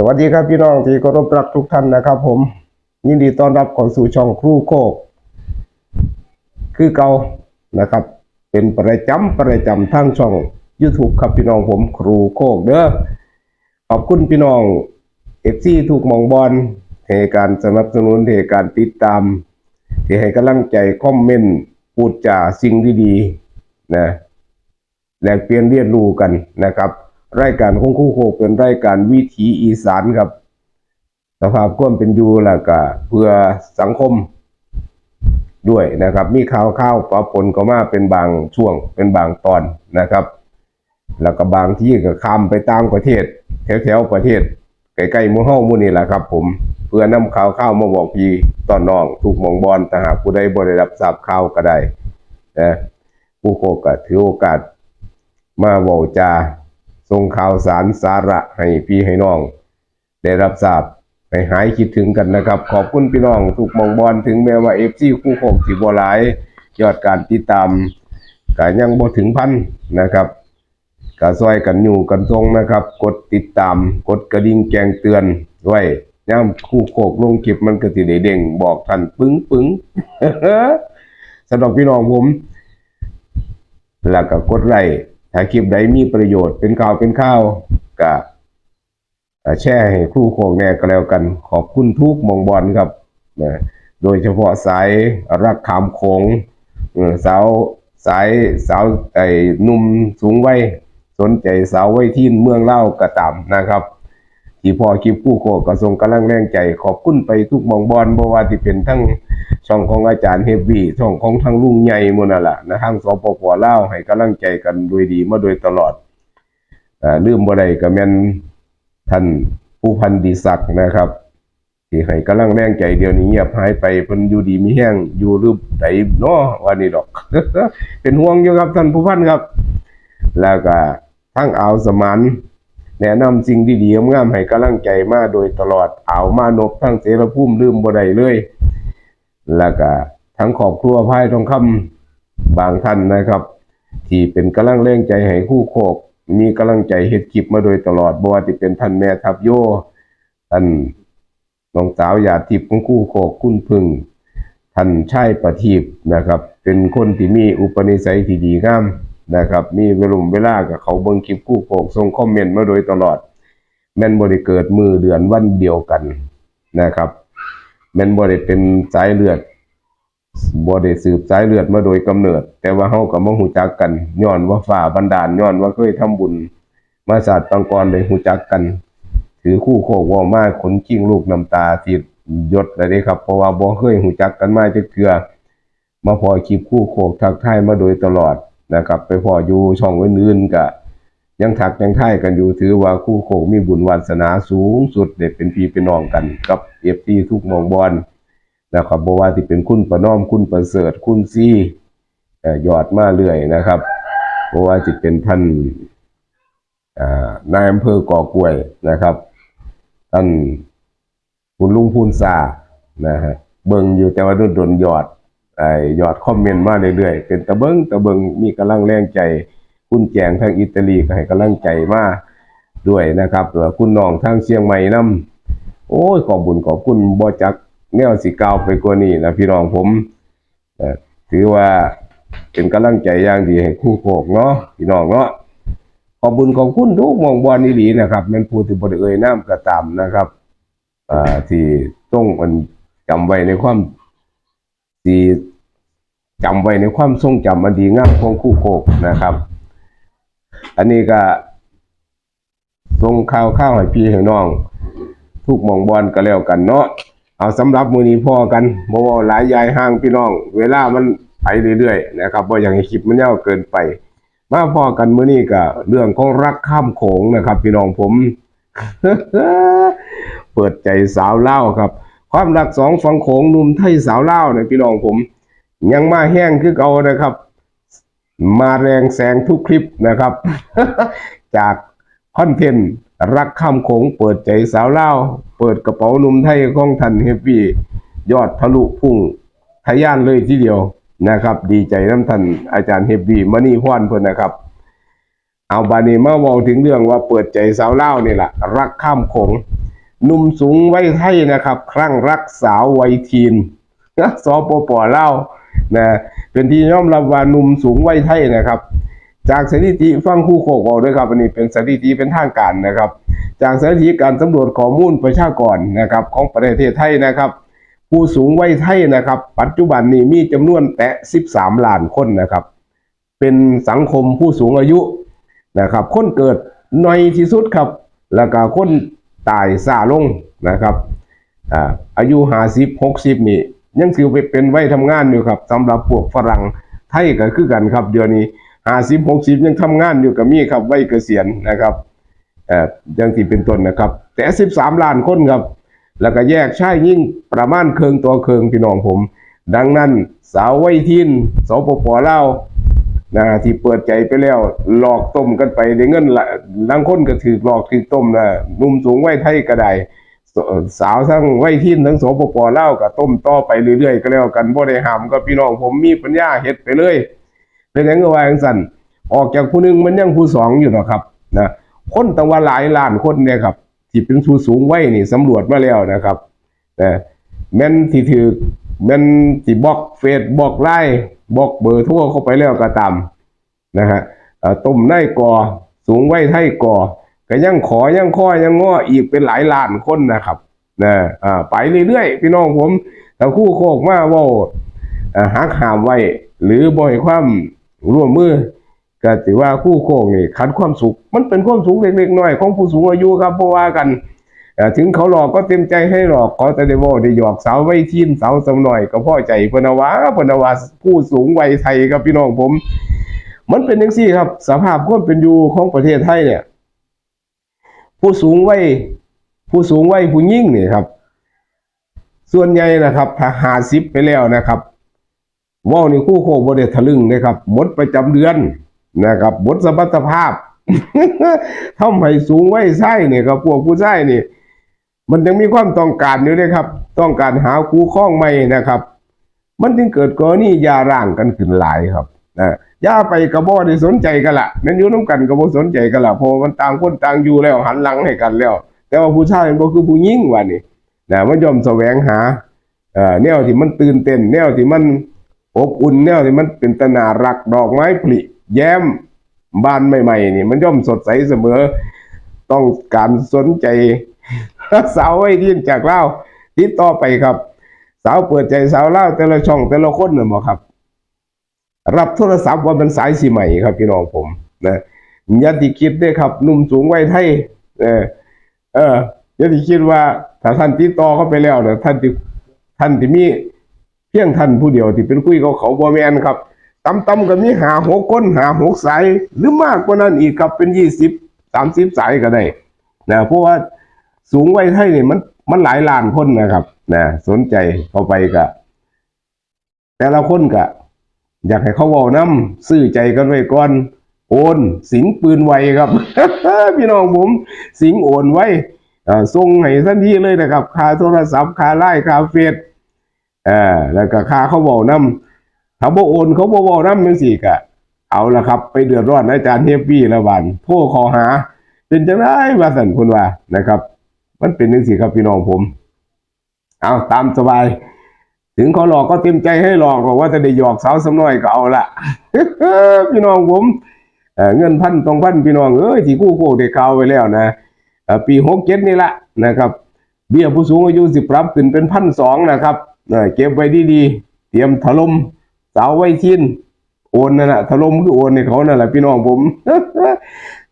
สวัสดีครับพี่น้องที่เคารพรักทุกท่านนะครับผม ยินดีต้อนรับเข้าสู่ช่องครูโคก คือเก่านะครับ เป็นประจำประจำทั้งช่อง YouTube ครับพี่น้องผมครูโคกเด้อขอบคุณพี่น้องเอฟซีถูกมองบอลให้การสนับสนุนให้การติดตาม ที่ให้กำลังใจคอมเมนต์พูดจาสิ่งดีๆนะแลกเปลี่ยนเรียนรู้กันนะครับ รายการของคู่โคกเป็นรายการวิถีอีสานครับ สภาพความเป็นอยู่แล้วก็เพื่อสังคมด้วยนะครับ มีข่าวข้าวปะปนก็มาเป็นบางช่วงเป็นบางตอนนะครับ แล้วก็บางที่ก็ข้ามไปตางประเทศ แถวๆประเทศใกล้ๆมู่เฮามู่นี่แหละครับ ผมเพื่อนำข่าวข้าวมาบอกพี่ตอนน้องถูกหมองบอลแต่หากผู้ใดบ่ได้รับทราบข่าวก็ได้นะผู้โคกก็ถือโอกาสมาเว้าจา ส่งข่าวสารสาระให้พี่ให้น้อง ได้รับทราบให้หายคิดถึงกันนะครับ ขอบคุณพี่น้องทุกมองบอลถึงแม้ว่า FC คู่โคกสิบ่หลาย ยอดการติดตามก็ยังบ่ถึงพันนะครับก็ซอยกันอยู่กันทรงนะครับ กดติดตาม กดกระดิ่งแจ้งเตือนไว้ย่ามคู่โคกลงคลิปมันก็สิได้เด้งบอกท่านปึ้งปึ้งสำหรับพี่น้องผม แล้วก็กดไลค์ ถ้าคลิปใดมีประโยชน์เป็นข่าวเป็นข่าวก็แชร์ให้ครู่โคงแน่ก็แล้วกัน ขอบคุณทุกมองบอลครับนะโดยเฉพาะสายรักขามโขงสาวสายสาวไอ้นุ่มสูงวัยสนใจสาวไว้ที่เมืองเล่ากระตามนะครับ ที่พอคลิปผู้โคก็ส่งกำลังแรงใจ ขอบคุณไปทุกมองบอลบว่าที่เป็นทั้งช่องของอาจารย์เฮฟวี่ช่องของทั้งลุงใหญ่หมดนั่นละนะทั้งสปปลาให้กำลังใจกันโดยดีมาโดยตลอดอ่าลืมบ่ได้ก็แม่นท่านผู้พันดีศักดิ์นะครับที่ให้กำลังแรงใจเดียวนี้เงียบหายไปเพิ่นอยู่ดีมีแห้งอยู่รือไดเนาะวันนี้ดอก เป็นห่วงอยู่ครับท่านผู้พันครับ แล้วก็ทั้งอ่าสมาน แนะนำสิ่งดีๆงามให้กำลังใจมาโดยตลอดเอามานพทั้งเสรภูมิลืมบ่ได้เลย แล้วก็ทั้งครอบครัวพายทองคำบางท่านนะครับ ที่เป็นกำลังแรงใจให้คู่โคก มีกำลังใจเฮ็ดคลิปมาโดยตลอดบ่ว่าจะเป็นท่านแม่ทับโยท่านน้องสาวหยาทิพย์ของคู่โคกคุณพึ่งท่านชายประทีปนะครับ เป็นคนที่มีอุปนิสัยที่ดีงาม นะครับ มีเวลุมเวลากับเขาเบิ่งคลิปคู่โขกส่งคอมเมนต์มาโดยตลอด แม่นบ่ได้เกิดมือเดือนวันเดียวกันนะครับ แม่นบ่ได้เป็นสายเลือดบ่ได้สืบสายเลือดมาโดยกำเนิด แต่ว่าเฮาก็มาฮู้จักกันย้อนว่าฝ่าบันดาลย้อนว่าเคยทำบุญ มาศาสตร์ปังกรได้ฮู้จักกัน ถือคู่โคกว่ามาขนกิ้งลูกน้ำตาที่หยดเลยเด้ครับ เพราะว่าบ่เคยหูจักกันมาจักเทื่อมาพอคลิปคู่โคกทักทายมาโดยตลอด นะครับ ไปพออยู่ช่องอื่นๆก็ยังทักยังทายกันอยู่ถือว่าคู่โคกมีบุญวาสนาสูงสุดเด็ดเป็นพี่เป็นน้องกัน กับเอฟซีทุกมองบอลนะครับบว่าที่เป็นคุณประนอมคุณประเสริฐคุณซี่เอ่อยอดมาเรื่อยนะครับบ่ว่าจะเป็นท่านนายอำเภอก่อกล้วยนะครับ ท่านคุณลุงพูนซานะฮะเบิ่งอยู่แต่ว่าโดนโดนยอด ยอดคอมเมนต์มาเรื่อยๆ เป็นตะเบิงตะเบิงมีกำลังแรงใจ คุณแจงทางอิตาลีก็ให้กำลังใจมาด้วยนะครับแล้วคุณน้องทางเชียงใหม่นํโอ้ยขอบบุญขอบคุณบ่จักแนวสิกล่าวไปกว่านี้นะพี่น้องผมถือว่าเป็นกำลังใจอย่างดีให้คู่โคกเนาะพี่น้องเนาะขอบคุญขอบคุณทุกมองบอลอีหลีนะครับแม่นผู้ที่บริเอ่ยน้ำกระตามนะครับอ่าที่ต้องมันจำไว้ในความ ที่จำไว้ในความทรงจำอันดีงามของคู่โคกนะครับ อันนี้ก็ส่งข่าวข้าวให้พี่ให้น้อง ทุกหมองบอลก็แล้วกันเนาะเอาสำหรับมือนี้พ่อกันบ่เว่าหลายยายห่างพี่น้อง เวลามันไปเรื่อยๆนะครับบ่อย่างให้คลิปมันยาวเกินไป มาพ่อกันมื้อนี้ก็เรื่องของรักข้ามโขงนะครับ พี่น้องผม เปิดใจสาวเล่าครับ ความรักสองฝั่งโขงหนุ่มไทยสาวเล่าเนี่ยพี่น้องผม ยังมาแห้งคือเก่านะครับ มาแรงแสงทุกคลิปนะครับ จากคอนเทนต์รักข้ามโขงเปิดใจสาวเล่าเปิดกระเป๋าหนุ่มไทยของทันเฮฟวี่ยอดทะลุพุ่งทะยานเลยทีเดียวนะครับ ดีใจน้ำทันอาจารย์เฮฟวี่มณีพรเพื่อนนะครับ เอาบานีมาเว้าถึงเรื่องว่าเปิดใจสาวเล่านี่แหละรักข้ามโขง หนุ่มสูงวัยไทยนะครับ ครั่งรักสาววัยทีนนะสปปเล่านะเป็นที่ยอมรับว่าหนุ่มสูงวัยไทยนะครับ จากสถิติฟังคู่โคกบอกด้วยครับอันนี้เป็นสถิติเป็นทางการนะครับ จากสถิติการสำรวจข้อมูลประชากรนะครับ ของประเทศไทยนะครับ ผู้สูงวัยไทยนะครับ ปัจจุบันนี้มีจำนวนแตะ 13 ล้านคนนะครับ เป็นสังคมผู้สูงอายุนะครับ คนเกิดน้อยที่สุดครับ แล้วก็คน ตายซาลงนะครับอายุห้าสิบหกสิบนี่ยังถือไปเป็นวัยทำงานอยู่ครับสำหรับพวกฝรั่งไทยก็คือกันครับ เดี๋ยวนี้ห้าสิบหกสิบยังทำงานอยู่กับมีครับวัยเกษียณนะครับเอ่อยังที่เป็นต้นนะครับ แต่สิบสามล้านคนครับ แล้วก็แยกชายยิ่งประมาณเคืองตัวเคืองพี่น้องผม ดังนั้นสาววัยทีนสปปเล่า นะที่เปิดใจไปแล้วหลอกต้มกันไปได้เงินละลังคนก็ถือหลอกถือต้มนะนุ่มสูงวัยไทยก็ได้สาวทั้งวัยทีนทั้งสปปล่าวก็ต้มต่อไปเรื่อยๆ ก็แล้วกันบ่ได้ห้ามก็พี่น้องผมมีปัญญาเฮ็ดไปเลยเป็นหยังก็ว่าจังซั่นออกจากผู้หนึ่งมันยังผู้สองอยู่เนาะครับนะคนตั้งว่าหลายล้านคนเนี่ยครับที่เป็นผู้สูงวัยนี่สำรวจมาแล้วนะครับนะแม่นที่ถือแม่นที่บล็อกเฟซบล็อกไลน์ บล็อกเบอร์โทรเข้าไปแล้วก็ตามนะฮะเอ่อต้มในก่อสูงวัยไทยก่อก็ยังขอยังข้อยังง้ออีกเป็นหลายล้านคนนะครับนะอ่าไปเรื่อยๆพี่น้องผมถ้าคู่โคกมาว่าหักหามไว้ หรือบ่ให้ความร่วมมือก็ถือว่าคู่โคกนี่ขัดความสุข มันเป็นความสุขเล็กๆน้อยของผู้สูงอายุครับเพราะว่ากัน ถึงเขาหลอกก็เต็มใจให้หลอกขอแต่ได้บอกได้หยอกสาวไว้ทีมสาวสำหน่อยก็พ่อใจพนนวาพนนวาผู้สูงวัยไทยครับพี่น้องผม มันเป็นอย่างซี่ครับ สภาพความเป็นอยู่ของประเทศไทยเนี่ย ผู้สูงวัยผู้สูงวัยผู้ยิ่งนี่ครับ ส่วนใหญ่นะครับถ้าหาสิบไปแล้วนะครับว่าวนี่คู่โคกบริทะลึงนะครับหมดประจำเดือนนะครับหมดสมรรถภาพทำให้สูงวัยไส้เนี่ยครับพวกผู้ไส้นี่ย มันยังมีความต้องการอยู่เลยครับ ต้องการหาคู่ข้องใหม่นะครับ มันจึงเกิดกรณียาร่างกันขึ้นหลายครับนะยาไปกระบอกได้สนใจกันละแมันอยู่น้ำกันกระบอกสนใจกันละเพอมันต่างคนต่างอยู่แล้วหันหลังให้กันแล้ว แต่ว่าผู้ชายมันบ่คือผู้หญิงว่านี่นะมันยอมแสวงหาเอ่อแนวที่มันตื่นเต้นแนวที่มันอบอุ่นแนวที่มันเป็นตนารักดอกไม้ผลิแย้มบานใหม่ๆนี่มันย่อมสดใสเสมอ ต้องการสนใจ สาวไว้ที่จากเล่าวติดต่อไปครับ สาวเปิดใจสาวเล่าแต่ละช่องแต่ละคนน่ะบอกครับ รับโทรศัพท์ว่าเป็นสายสีใหม่ครับพี่น้องผมนะยติคิดด้วยครับหนุ่มสูงวัยไทยเออเอออยติคิดว่าถ้าท่านติดต่อเข้าไปแล้วเนี่ยท่านที่ท่านที่มีเพียงท่านผู้เดียวที่เป็นคุยกับเขาบ่แมนครับตำตำๆก็มีหาหกคนหาหกสายหรือมากกว่านั้นอีกครับเป็นยี่สิบสามสิบสายก็ได้นะเพราะว่า สูงไวัยไทยเนี่ยมันมันหลายล้านคนนะครับนะสนใจเข้าไปก็แต่ละคนก็อยากให้เขาเว้าน้ำซื้อใจกันไว้ก่อน โอน สิงปืนไวครับ พี่น้องผม สิงโอนไว้ส่งให้ทันทีเลยนะครับค่าโทรศัพท์ค่าไลน์ค่าเฟซเออแล้วก็ค่าเขาบอกน้ำถ้าบ่โอนเขาบ่อกน้ำจังสี่ก็เอาละครับ ไปเดือดร้อนอาจารย์เทปปี้ละวันโทรขอหา เป็นจังไรว่าสันคุณว่านะครับ มันเป็นจังสี่ครับพี่น้องผม เอาตามสบาย ถึงเขาหลอกก็เต็มใจให้หลอกบอกว่าจะได้หยอกสาวสำน้อยก็เอาละพี่น้องผมเเงินพันตรงพันพี่น้องเอ้ยที่กู้โคกได้ข่าวไว้แล้วนะปีหกเจ็ดนี่ละนะครับเบี้ยผู้สูงอายุสิปรับขึ้นเป็นพันสองนะครับเเก็บไว้ดีๆ เตรียมถล่มสาวไว้ชินโอนนั่นแหละถล่มคือโอนในเขานั่นแหละพี่น้องผม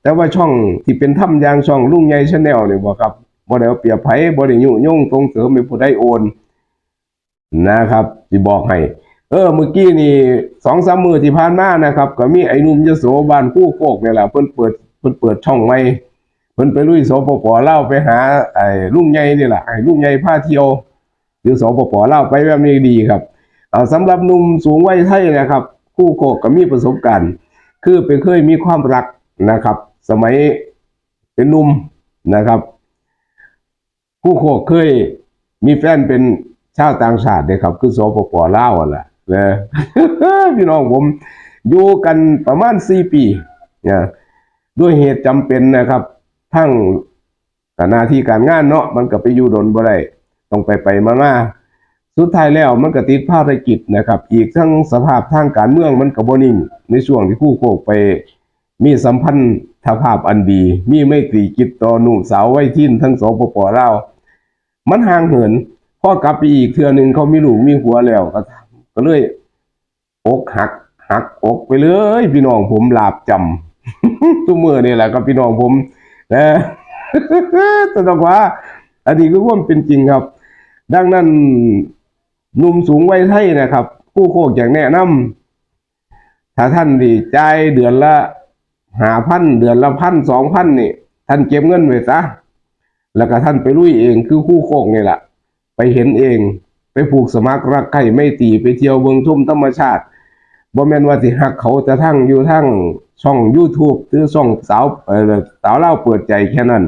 แต่ว่าช่องที่เป็นถ้ำยางช่องลุงใหญ่ชาแนลเนี่ยบอกครับ บ่ได้เอาเปรียบไผบ่ได้ยุยงตรงเสริมให้ผู้ใดโอน นะครับที่บอกให้เออเมื่อกี้นี่สองสามมือที่ผ่านมานะครับ ก็มีไอ้นุ่มยโสบ้านผู้โคกเนี่ยแหละเพิ่นเปิดเพิ่นเปิดช่องใหม่เพิ่นไปลุยสปปเล่าไปหาไอ้ลุงใหญ่นี่แหละไอ้ลุงใหญ่พาเที่ยวอยู่สปปเล่าไปแบบนี้ดีครับเอาสำหรับนุ่มสูงวัยไทยนะครับ คู่โคกก็มีประสบการณ์ คือเป็นเคยมีความรักนะครับ สมัยเป็นนุ่มนะครับ คู่โคกเคยมีแฟนเป็นชาวต่างชาติเด้ครับ คือสปปลาวอะแหละนะพี่น้องผมอยู่กันประมาณสี่ปีนะด้วยเหตุจำเป็นนะครับ ทั้งหน้าที่การงานเนาะมันก็ไปอยู่ดนบ่ได้ต้องไปไปมามาสุดท้ายแล้วมันก็ติดภารกิจนะครับ อีกทั้งสภาพทางการเมืองมันก็บ่นิ่งในช่วงที่คู่โคกไป มีสัมพันธภาพอันดี มีไม่ตรีจิตต่อหนุ่มสาวไว้ทิ้นทั้งสองปปลา มันห่างเหินพ่อกลับไปอีกเทื่อหนึงเขามีลูกมีหัวแล้วก็ก็เลยอกหักหักอกไปเลย พี่น้องผมลาบจำทุกมือนี่แหละครับพี่น้องผมนะแต่ต้องว่าอันนี้คือความเป็นจริงครับ ดังนั้นหนุ่มสูงวัยไทยนะครับ ผู้โคกอย่างแนะนำถ้าท่านดีใจเดือนละหาพันเดือนละพันสองพันนี่ ท่านเก็บเงินไว้ซะ แล้วก็ท่านไปลุยเองคือคู่โคกนี่แหละไปเห็นเอง ไปผูกสมัครรักใครไม่ตีไปเที่ยวเบืองทุ่มธรรมชาติบ่แม่นว่าสิหักเขาจะทั้งอยู่ทั้งช่อง YouTube หรือช่องสาวเอ่อสาวเล่าเปิดใจแค่นั้น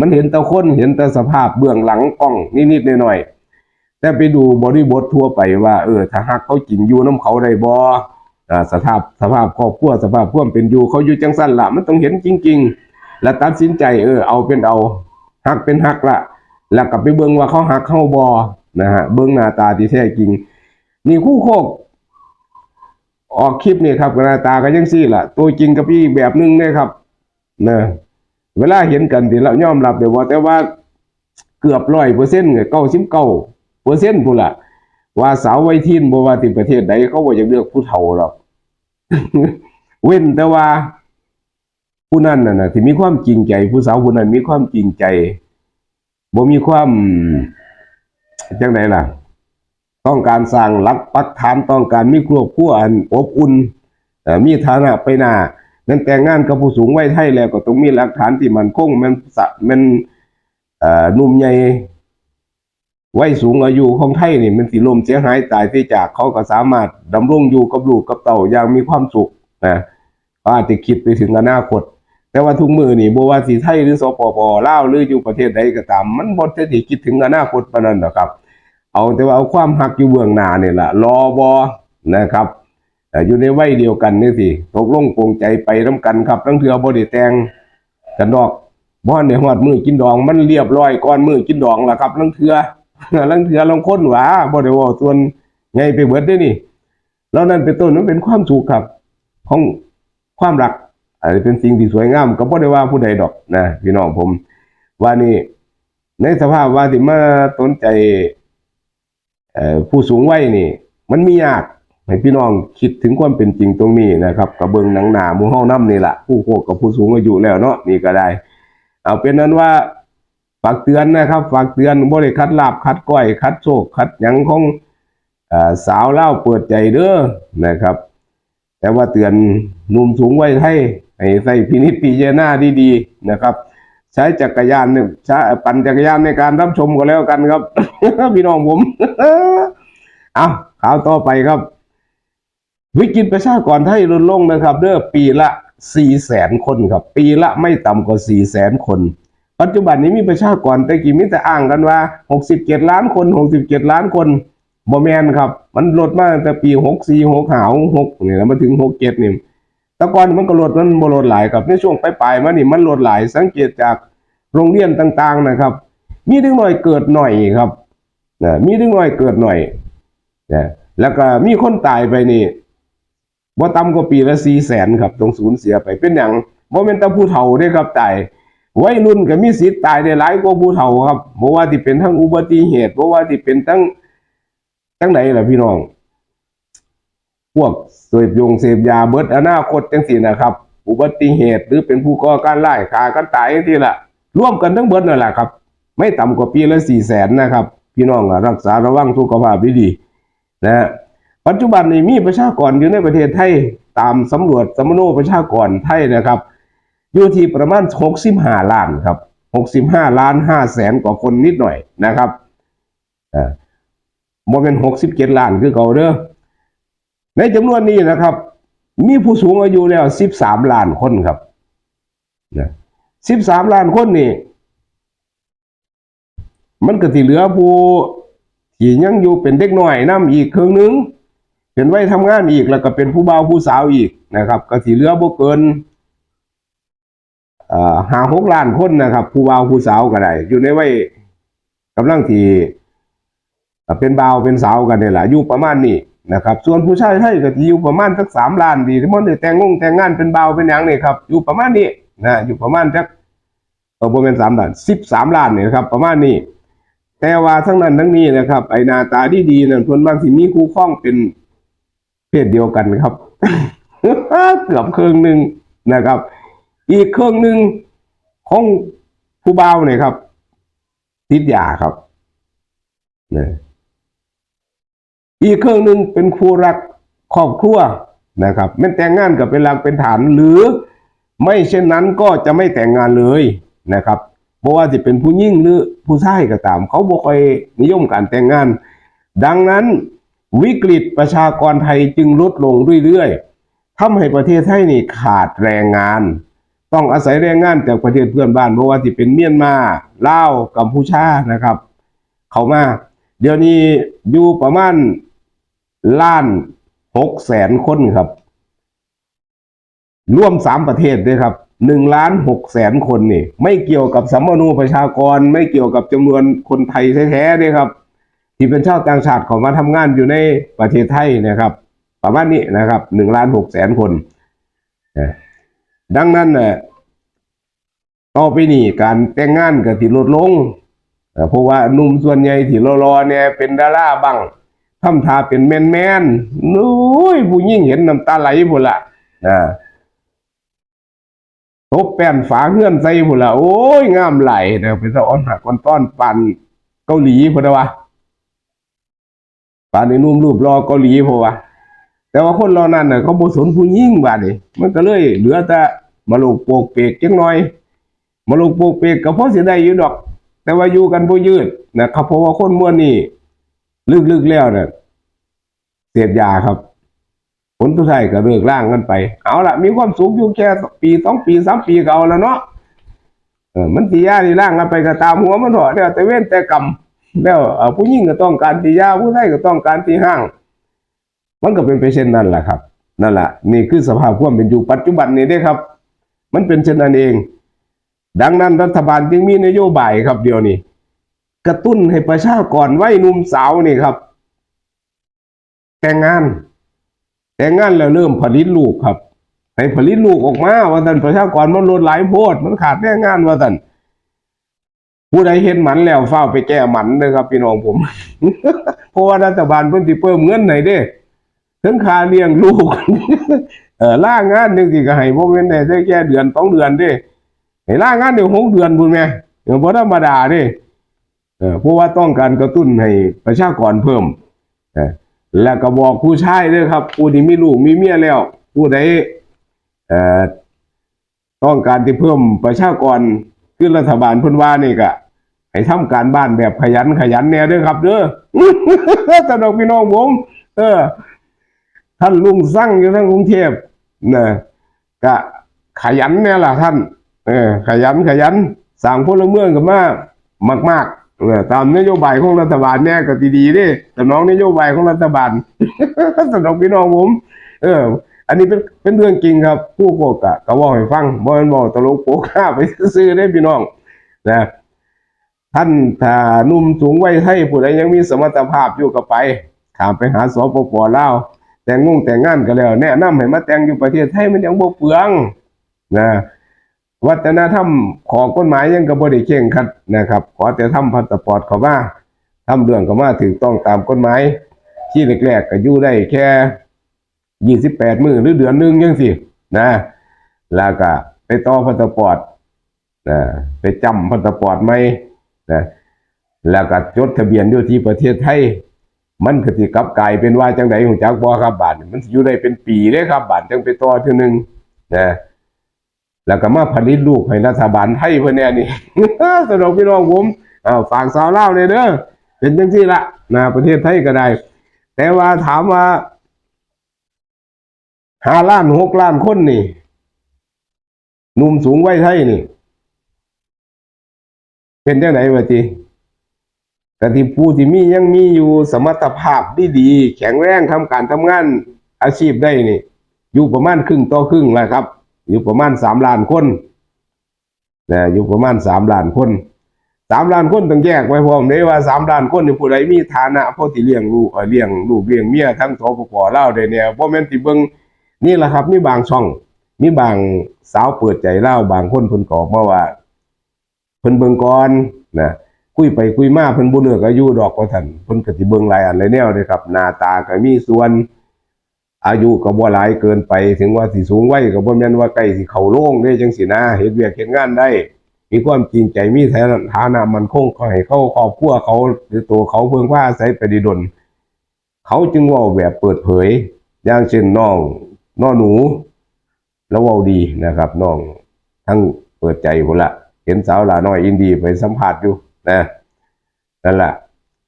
มันเห็นแต่คนเห็นแต่สภาพเบื้องหลังกล้องนิดๆหน่อยๆแต่ไปดูบริบททั่วไปว่า เออถ้าหักเขาจริงอยู่น้ำเขาได้บ่อ่าสภาพสภาพครอบครัวสภาพควมเป็นอยู่เขาอยู่จังสั้นละมันต้องเห็นจริง ๆ แล้วตัดสินใจเออเอาเป็นเอา หักเป็นหักละแล้วกลับไปเบิ่งว่าเขาหักเข้าบอนะฮะเบิ่งหน้าตาที่แท้จริง นี่คู่โคก ออกคลิปนี่ครับหน้าตาก็ยังซี่ละตัวจริงกับพี่แบบนึงเนี่ยครับนะเวลาเห็นกันทีเรายอมรับเดี๋ยวว่า แต่ว่าเกือบร้อยเปอร์เซ็นต์เก้าสิบเก้าเปอร์เซ็นต์พูละว่าสาวไวยทินบว่าที่ประเทศใดเขาบอยากเลือกผู้เฒ่าหรอกเว้นแต่ว่า ผู้นั้นน่ะนะที่มีความจริงใจ ผู้สาวผู้นั้นมีความจริงใจบ่มีความจังไดล่ะ ต้องการสร้างหลักปักฐานต้องการมีครอบครัวอันอบอุ่นมีฐานะไปหน้านั้นแต่งงานกับผู้สูงวัยไทยแล้วก็ต้องมีหลักฐานที่มันคงมันสะมันหนุ่มใหญ่วัยสูงอายุของไทยนี่มันสิลมเสียหายตายที่จากเขาก็สามารถดำรงอยู่กับลูกกับเต่าอย่างมีความสุขนะก็อาจจะคิดไปถึงอนาคต แต่ว่าทุกมือนี่บ่ว่าสิไทยหรือสปปลาวหรืออยู่ประเทศใดก็ตาม มันบ่ได้สิคิดถึงอนาคตปานนั้นหรอกครับ เอาแต่ว่าเอาความหักอยู่เบื้องหน้านี่แหละรอบอนะครับอ่อยู่ในวัยเดียวกันนี่สิตกลงปรงใจไปน้ำกันครับทั้งเถือบ่ได้แต่งกันดอกบ่ได้ฮอดมือกินดองมันเรียบร้อยก่อนมือกินดองล่ะครับทั้งเถือทั้งเถือลองคนหวาบ่ได้ว่าส่วนไงไปเบิดเด้นี่แล้วนั่นเป็นต้นมันเป็นความสุขครับ ของความรัก อาจจะเป็นสิ่งที่สวยงามก็บ่ได้ว่าผู้ใดดอกนะพี่น้องผม ว่านี่ในสภาพว่าที่มาสนใจเอ่อผู้สูงวัยนี่ มันมียากให้พี่น้องคิดถึงความเป็นจริงตรงนี้นะครับกระเบิงหนังหนามูเฮาน้ำนี่แหละผู้โคกกับผู้สูงอายุแล้วเนาะนี่ก็ได้ เอาเป็นนั้นว่าฝากเตือนนะครับ ฝากเตือนบ่ได้คัดลาบคัดก้อย คัดโชคคัดหยังของอสาวเล่าเปิดใจเด้อนะครับ แต่ว่าเตือนหนุ่มสูงวัยไทย ให้ใส่พินิจพิจารณาดีๆนะครับ ใช้จักรยานเนี่ยใช้ปั่นจักรยานในการรับชมก็แล้วกันครับ พี่น้องผมเอาข่าวต่อไปครับ วิกฤตประชากรไทยลดลงนะครับเด้อปีละสี่แสนคนครับ ปีละไม่ต่ำกว่าสี่แสนคน ปัจจุบันนี้มีประชากรแต่กี่มิแต่อ้างกันว่าหกสิบเจ็ดล้านคนหกสิบเจ็ดล้านคนบอแมนครับ มันลดมาตั้งแต่ปีหกสี่หกหาวหกเนี่ยมาถึงหกเจ็ดเนี่ย แต่ก่อนมันก็ลดมันบ่ลดหลายครับในช่วงปลายๆมานี่มันลดหลายสังเกตจากโรงเรียนต่างๆนะครับ มีเด็กน้อยเกิดหน่อยครับนะมีเด็กน้อยเกิดหน่อยนะแล้วก็มีคนตายไปนี่บ่ต่ำกว่าปีละสี่แสนครับต้องสูญเสียไปเป็นอย่างบ่เป็นแต่ผู้เฒ่าเด้ครับตายวัยรุ่นก็มีสิทธิ์ตายได้หลายกว่าผู้เฒ่าครับบ่ว่าที่เป็นทั้งอุบัติเหตุบ่ว่าที่เป็นทั้งทั้งไหนล่ะพี่น้อง พวกเสพยงเสพยาเบิดอนาคตจังซี่นะครับ อุบัติเหตุหรือเป็นผู้ก่อการร้ายฆ่ากันตายจังซี่ล่ะร่วมกันทั้งเบิดนั่นแหละครับ ไม่ต่ำกว่าปีละสี่แสนนะครับ พี่น้องรักษาระวังสุขภาพดีๆนะปัจจุบันนี้มีประชากรอยู่ในประเทศไทยตามสำรวจสมโนประชากรไทยนะครับ อยู่ที่ประมาณ65ล้านครับ65ล้าน5แสนกว่าคนนิดหน่อยนะครับอ่าโมเป็น67ล้านคือเก่าเด้อ ในจำนวนนี้นะครับ มีผู้สูงอายุแล้ว13ล้านคนครับนะ13ล้านคนนี่ มันก็สิเหลือผู้ที่ยังอยู่เป็นเด็กน้อยนํอีกครึ่งหนึง เป็นวัยทำงานอีกแล้วก็เป็นผู้บ่าวผู้สาวอีกนะครับก็สิเหลือบ่เกินเอ่อหาหกล้านคนนะครับ ผู้บ่าวผู้สาวก็ได้อยู่ในวัยกำลังที่เป็นบ่าวเป็นสาวกันนี่แหละอยู่ประมาณนี้ นะครับส่วนผู้ชายไทยก็อยู่ประมาณสักสามล้านดีที่มันได้แต่งงงแต่งงานเป็นเบาเป็นหยังนี่ครับอยู่ประมาณนี้นะอยู่ประมาณสักเออบ่เป็นสามล้านสิบสามล้านนี่นะครับ ประมาณนี้ แต่ว่าทั้งนั้นทั้งนี้นะครับ ไอหน้าตาดีดีนั่นเพิ่นบางสิมีคู่ครองเป็นเพศเดียวกันครับเกือบครึ่งหนึ่งนะครับ อีกเครื่องหนึ่งของผู้เบาเนี่ยครับติดยาครับเนี่ย อีกเครื่องหนึ่งเป็นครูรักครอบครัวนะครับไม่แต่งงานกับเป็นหลักเป็นฐานหรือ ไม่เช่นนั้นก็จะไม่แต่งงานเลยนะครับเพราะว่าจะเป็นผู้ยิ่งหรือผู้ชายก็ตาม เขาบ่ค่อยนิยมการแต่งงาน ดังนั้นวิกฤตประชากรไทยจึงลดลงเรื่อยๆทำให้ประเทศไทยนี่ขาดแรงงาน ต้องอาศัยแรงงานจากประเทศเพื่อนบ้านเพราะว่าที่เป็นเมียนมาลาวกัมพูชานะครับ เขามา เดี๋ยวนี้อยู่ประมาณ ล้านหกแสนคนครับ ร่วมสามประเทศด้วยครับหนึ่งล้านหกแสนคนนี่ ไม่เกี่ยวกับสัมมนูประชากร ไม่เกี่ยวกับจำนวนคนไทยแท้ๆด้วยครับ ที่เป็นชาวต่างชาติของมาทำงานอยู่ในประเทศไทยนะครับ ประมาณนี้นะครับหนึ่งล้านหกแสนคน ดังนั้นน่ะต่อไปนี้การแต่งงานก็ที่ลดลงเพราะว่านุ่มส่วนใหญ่ที่รอๆเนี่ยเป็นดาราบ้าง ทำท่าเป็นแมนแมนๆนุ้ยผู้ยิ่งเห็นน้ำตาไหลพุ่นละนะทบแป้นฝาเงื่อนใส่พุ่นละโอ้ยงามไหลเดี๋ยวเป็นสะอ้อนหักคนต้อนปันเกาหลีพุ่นนะวะปานในนุ่มรูปรอเกาหลีพุ่นวะแต่ว่าคนเรานั้นน่ะเขาบ่สนผู้หญิงบาดนี่มันก็เลยเหลือแต่มาลูกโปกเปกจังหน่อย มาลูกโปกเปกก็พอสิได้อยู่ดอก แต่ว่าอยู่กันบ่ยืดนะครับเพราะว่าคนม่วนนี่ ลึกๆแล้วน่ะเสพยาครับ ผลสุดท้ายก็เลิกล่างกันไป เอาละมีความสุขอยู่แค่ปีสองปีสามปีก็เอาแล้วเนาะเออมันตียาที่ล่างกันไปก็ตามหัวมันเถอะแล้วแต่เว้นแต่กรรมแล้วผู้หญิงก็ต้องการตียาผู้ชายก็ต้องการตีห้าง มันก็เป็นไปเช่นนั้นแหละครับนั่นแหละนี่คือสภาพความเป็นอยู่ปัจจุบันนี้ได้ครับ มันเป็นเช่นนั้นเอง ดังนั้นรัฐบาลจึงมีนโยบายครับเดี๋ยวนี้ กระตุ้นให้ประชากรวัยหนุ่มสาวนี่ครับ แต่งงาน แต่งงานแล้วเริ่มผลิตลูกครับให้ผลิตลูกออกมาว่าท่านประชากรมันลดหลายโพดมันขาดแรงงานว่าท่านผู้ใดเห็นหมันแล้วเฝ้าไปแก้หมันเลยครับพี่น้องผม เพราะว่ารัฐบาลเพิ่นสิเพิ่มเงินให้เด้ถึงค่าเลี้ยงลูก เออล่างานหนึ่งสิก็ให้บ่แม่นได้ได้แค่เดือนสองเดือนเด้ให้ล่างานได้หกเดือนพุ่นแม่เออบ่ธรรมดาเด้ เออเพราะว่าต้องการกระตุ้นให้ประชากรเพิ่มแล้วก็บอกผู้ชายด้อครับ ผู้ที่มีลูกมีเมียแล้ว ผู้ใดเอ่อต้องการที่เพิ่มประชากรคือรัฐบาลพิ่นว่านี่ก็ให้ทำการบ้านแบบขยันขยันแน่เด้อครับเด้อสนอกพี่น้องผมเออ ท่านลุงสั่งอยู่ทั้งกรุงเทพนะก็ขยันเนี่ยล่ะท่าน เออ ขยันขยันสั่งพลเมืองกันมากมากๆ ตามนโยบายของรัฐบาลเนี่ยก็ดีๆเด้แต่น้องนโยบายของรัฐบาลสนองพี่น้องผม เออ อันนี้เป็นเป็นเรื่องจริงครับผู้โกกะก็บอกให้ฟังบ่แมันบอกตลกโปกข้าไปซื้อได้พี่น้องนะท่านถ้าหนุ่มสูงวัยไทยผู้ใดยังมีสมรรถภาพอยู่ก็ไปขามไปหาสปปลาวแต่งงงแต่งงานก็แล้ว แนะนำให้มาแต่งอยู่ประเทศไทยมันยังบ่เปลืองนะ วัฒนธรรมของกฎหมายยังก็บ่ได้เคร่งครัดนะครับ ขอแต่ทำพาสปอร์ตเขามาทำเรื่องเขามาถูกต้องตามกฎหมาย ที่แรกๆก็อยู่ได้แค่ยี่สิบแปดมื้อหรือเดือนหนึ่งจังสินะ แล้วก็ไปต่อพาสปอร์ตนะไปจำพาสปอร์ตใหมนะแล้วก็จดทะเบียนอยู่ที่ประเทศไทยมันก็สิกลับกลายเป็นว่าจังไดของจักบ่ครับบาทมันอยู่ได้เป็นปีเด้ครับบาทจังไปต่อทื่หนึ่งนะ แล้วก็มาผลิตลูกให้รัฐบาลไทยเพิ่อนแน่นี่สนุกพี่น้องผมอ้าวฝากสาวเล่าเนี่ยเด้อเป็นจังซี่ละนะประเทศไทยก็ได้ แต่ว่าถามว่าห้าล้านหกล้านคนนี่หนุ่มสูงวัยไทยนี่ เป็นจังไดวะจีกที่ผู้ที่มียังมีอยู่สมรรถภาพดีดีๆแข็งแรงทำการทำงานอาชีพได้นี่ อยู่ประมาณครึ่งต่อครึ่งแหละครับ อยู่ประมาณสามล้านคนนะอยู่ประมาณสามล้านคนสามล้านคนต้องแยกไว้พร้อมเลยว่าสามล้านคนนี่ผู้ใดมีฐานะพอที่เลี้ยงลูกเลี้ยงลูกเลี้ยงเมียทั้งสปปลาวได้เนี่ยบ่แม่นสิเบิงนี่แหละครับมีบางช่องมีบางสาวเปิดใจเล่าบางคนเพิ่นกออกมาว่าเพิ่นเบิงก่อนนะคุยไปคุยมาเพิ่นบ่เลือกอายุดอกว่าท่านเพิ่นก็สิเบิงหลายอันหลายแนวเด้ครับหน้าตาก็มีส่วน อายุก็บ่หลายเกินไป ถึงว่าสิสูงวัยก็บ่แม่นว่าใกล้สิเข้าโรงเด้จังซี่นะเฮ็ดเวียกเฮ็ดงานได้ มีความจริงใจมีฐานะฐานะมันคงขอให้เขาครอบครัวเขาหรือตัวเขาเพิ่งว่าอาศัยไปดิดน เขาจึงว่าแบบเปิดเผย อย่างเช่นน้องน้อหนู แล้วว้าดีนะครับน้องทั้งเปิดใจพุ่นละเห็นสาวหลาน้อยอินดีไปสัมภาษณ์อยู่นะนั่นแหละ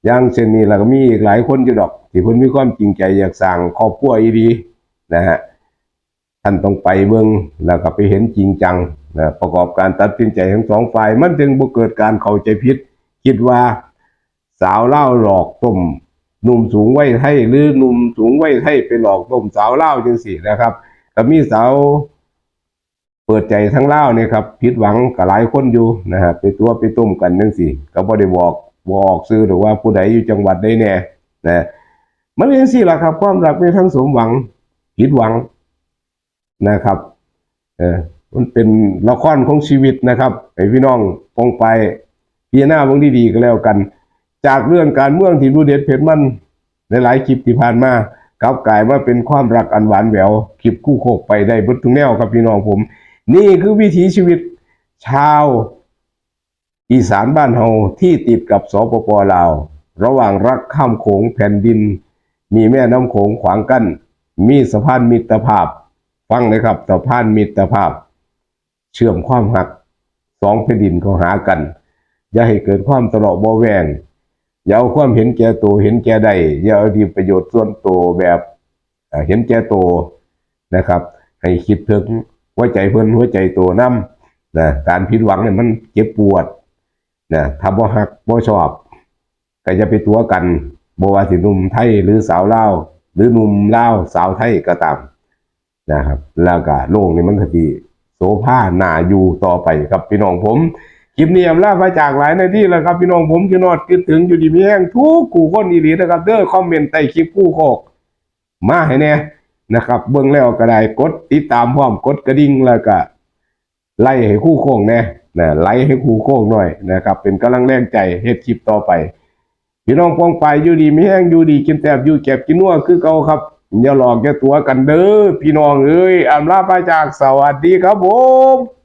อย่างเช่นนี้แล้วก็มีอีกหลายคนอยู่ดอกที่เพิ่นมีความจริงใจอยากสร้างครอบครัวอีดีนะฮะท่านต้องไปเบิ่งแล้วก็ไปเห็นจริงจังนะประกอบการตัดสินใจทั้งสองฝ่าย มันจึงบ่เกิดการเข้าใจผิด คิดว่าสาวเล่าหลอกต้มหนุ่มสูงไว้ให้หรือหนุ่มสูงไว้ให้ไปหลอกต้มสาวเล่าจังสี่นะครับก็มีสาวเปิดใจทั้งเล่าเนี่ยครับผิดหวังกับหลายคนอยู่นะฮะไปตัวไปต้มกันจังสี่ ก็บ่ได้บอก บอกซื้อหรือว่าผู้ใดอยู่จังหวัดใดแน่นะมันเป็นสี่ละครับ ความรักมีทั้งสมหวังผิดหวังนะครับ เออมันเป็นละครของชีวิตนะครับไอพี่น้องปองไปพิจารณาเบางดีๆก็แล้วกัน จากเรื่องการเมืองที่ดูเด็ดเผ็ดมันหลายๆคลิปที่ผ่านมากลับกลายมาเป็นความรักอันหวานแหววคลิปคู่โคกไปได้บดทุกแนวครับพี่น้องผม นี่คือวิถีชีวิตชาว อีสานบ้านเฮาที่ติดกับสปปลาว ระหว่างรักข้ามโขงแผ่นดิน มีแม่น้ำโขงขวางกั้นมีสะพานมิตรภาพ ฟังเลยครับสะพานมิตรภาพ เชื่อมความหักสองแผ่นดินเขาหากัน อย่าให้เกิดความตลอดบ่แวงอย่าเอาความเห็นแก่ตัวเห็นแก่ใดอย่าเอาดีประโยชน์ส่วนตัวแบบเห็นแก่ตัวนะครับ ให้คิดถึงหัวใจเพิ่อนหัวใจตัวน้ำนะการผิดหวังเนี่ยมันเจ็บปวด นะถ้าบ่หักบ่ชอบ ก็จะไปตัวกันบ่ว่าสิหนุ่มไทยหรือสาวลาวหรือหนุ่มลาวสาวไทยก็ตามนะครับ แล้วก็โลกนี้มันก็สิโสภาหน้าอยู่ต่อไปครับพี่น้องผมคลิปนี้อำลาพระจากหลายในที่แล้วครับพี่น้องผมคือนอดคิดถึงอยู่ดีมีแห้งทุกกูคนอีหลีนะครับเด้อคอมเมนต์ใต้คลิปผู้โคกมาให้แน่นะครับเบิ่งแล้วก็ได้กดติดตามพร้อมกดกระดิ่งแล้วก็ไล่ให้คู่โค้งแน่ นะไล่ให้คู่โค้งหน่อยนะครับ เป็นกำลังแรงใจเฮ็ดคลิปต่อไปพี่น้องปองไปอยู่ดีไม่แห้งอยู่ดีกินแตบอยู่เก็บกินนัวคือเก่าครับอย่าหลอกอย่าตัวกันเด้อพี่น้องเอ้ยอำลาไปจากสวัสดีครับผม